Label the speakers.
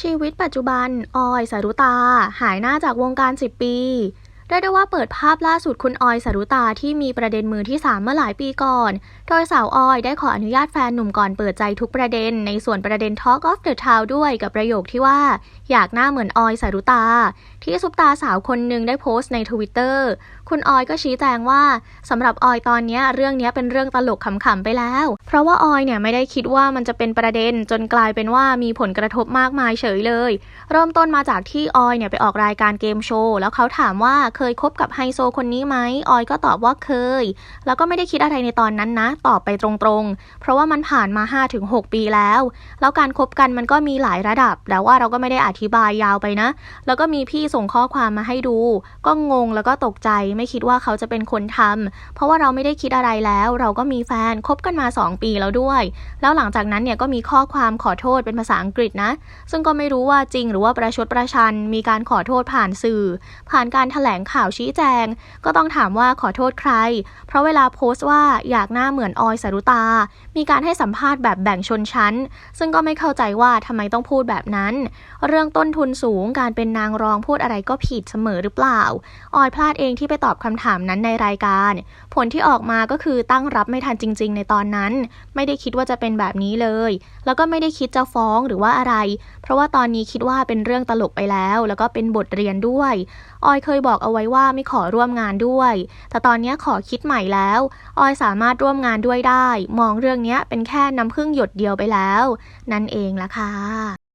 Speaker 1: ชีวิตปัจจุบัน ออย สารุตา หายหน้าจากวงการ 10 ปี เรียกได้ว่าเปิดภาพล่าสุดคุณออยสรุตาที่มีประเด็นมือที่ 3 เมื่อหลายปีก่อน โดยสาวออยได้ขออนุญาตแฟนหนุ่มก่อนเปิดใจทุกประเด็น ในส่วนประเด็น Talk of the Town ด้วยกับประโยคที่ว่า อยากหน้าเหมือนออยสรุตา ที่ซุปตาสาวคนหนึ่งได้โพสต์ในทวิตเตอร์คุณออยก็ชี้แจงว่าสำหรับออยตอนนี้เรื่องนี้เป็นเรื่องตลกขำๆไปแล้ว เพราะว่าออยเนี่ยไม่ได้คิดว่ามันจะเป็นประเด็นจนกลายเป็นว่ามีผลกระทบมากมายเฉยเลย เริ่มต้นมาจากที่ออยเนี่ยไปออกรายการเกมโชว์แล้วเขาถามว่าเคยคบกับไฮโซคนนี้ไหมออยก็ตอบว่าเคย แล้วก็ไม่ได้คิดอะไรในตอนนั้นนะ ตอบไปตรงๆ เพราะว่ามันผ่านมา 5-6 ปีแล้ว แล้วการคบกันมันก็มีหลายระดับ แต่ว่าเราก็ไม่ได้อธิบายยาวไปนะ แล้วก็มีพี่ส่งข้อความมาให้ดู ก็งงแล้วก็ตกใจไม่คิดว่าเขาจะเป็นคนทำเพราะว่าเราไม่ได้คิดอะไรแล้ว เราก็มีแฟนคบกันมา 2 ปีแล้วด้วย แล้วหลังจากนั้นเนี่ยก็มีข้อความขอโทษเป็นภาษาอังกฤษนะ ซึ่งก็ไม่รู้ว่าจริงหรือว่าประชดประชันมีการขอโทษผ่านสื่อ ผ่านการถแถลงข่าวชี้แจง ก็ต้องถามว่าขอโทษใคร เพราะเวลาโพสต์ว่าอยากหน้าเหมือนออยสรุตา มีการให้สัมภาษณ์แบบแบ่งชนชั้น ซึ่งก็ไม่เข้าใจว่าทำไมต้องพูดแบบนั้น เรื่องต้นทุนสูงการเป็นนางรองพูดอะไรก็ผิดเสมอหรือเปล่า ออยพลาดเองที่ไปตอบคำถามนั้นในรายการ ผลที่ออกมาก็คือตั้งรับไม่ทันจริง ๆ ในตอนนั้น ไม่ได้คิดว่าจะเป็นแบบนี้เลย แล้วก็ไม่ได้คิดจะฟ้องหรือว่าอะไร เพราะว่าตอนนี้คิดว่าเป็นเรื่องตลกไปแล้ว แล้วก็เป็นบทเรียนด้วย ออยเคยบอกเอาไว้ว่าไม่ขอร่วมงานด้วย แต่ตอนนี้ขอคิดใหม่แล้ว ออยสามารถร่วมงานด้วยได้ มองเรื่องนี้เป็นแค่น้ำพึ่งหยดเดียวไปแล้ว นั่นเองละค่ะ